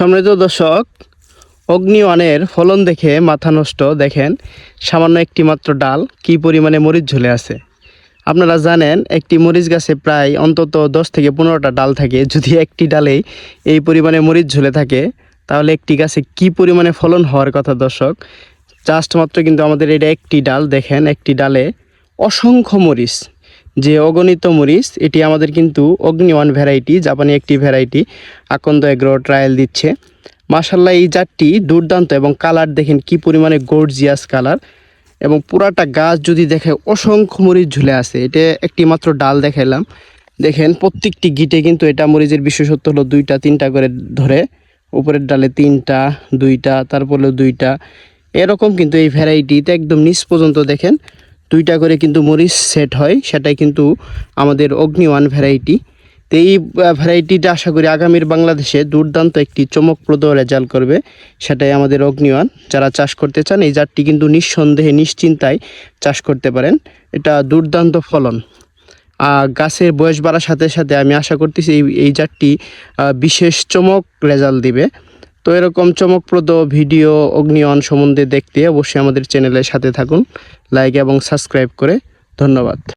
সম্মানিত দর্শক, অগ্নি ওয়ানের ফলন দেখে মাথা নষ্ট দেখেন সামান্য একটি মাত্র ডাল কি পরিমাণে মরিচ ঝুলে আছে। আপনারা জানেন একটি মরিচ গাছে প্রায় অন্তত দশ থেকে পনেরোটা ডাল থাকে। যদি একটি ডালেই এই পরিমাণে মরিচ ঝুলে থাকে, তাহলে একটি গাছে কি পরিমাণে ফলন হওয়ার কথা দর্শক? জাস্ট মাত্র কিন্তু আমাদের এটা একটি ডাল দেখেন, একটি ডালে অসংখ্য মরিচ। যে অগণিত মরিচ, এটি আমাদের কিন্তু অগ্নি ওয়ান ভ্যারাইটি জাপানি একটি ভ্যারাইটি আকন্দ এগ্রো ট্রায়াল দিচ্ছে। মাসাল্লাহ এই জাতটি দুর্দান্ত এবং কালার দেখেন কি পরিমাণে গর্জিয়াস কালার এবং পুরাটা গাছ যদি দেখে অসংখ্য মরিচ ঝুলে আছে, এটা একটি মাত্র ডাল দেখাইলাম। দেখেন, প্রত্যেকটি গিটে কিন্তু এটা মরিচের বিশেষত্ব হলো দুইটা, তিনটা করে ধরে, উপরের ডালে তিনটা, দুইটা, তারপরে দুইটা। এরকম কিন্তু এই ভ্যারাইটিতে একদম নিচ পর্যন্ত দেখেন দুইটা করে কিন্তু মরিচ সেট হয়, সেটাই কিন্তু আমাদের অগ্নি ওয়ান ভ্যারাইটি তো এই ভ্যারাইটিটা আশা করি আগামীর বাংলাদেশে দুর্দান্ত একটি চমকপ্রদ রেজাল্ট করবে, সেটাই আমাদের অগ্নিওয়ান যারা চাষ করতে চান, এই জাতটি কিন্তু নিঃসন্দেহে নিশ্চিন্তায় চাষ করতে পারেন। এটা দুর্দান্ত ফলন। আর গাছের বয়স বাড়ার সাথে সাথে আমি আশা করতেছি এই এই জাতটি বিশেষ চমক রেজাল্ট দিবে। তো এরকম চমকপ্রদ ভিডিও অগ্নিয়ন সম্বন্ধে দেখতে অবশ্যই আমাদের চ্যানেলের সাথে থাকুন। লাইক এবং সাবস্ক্রাইব করে ধন্যবাদ।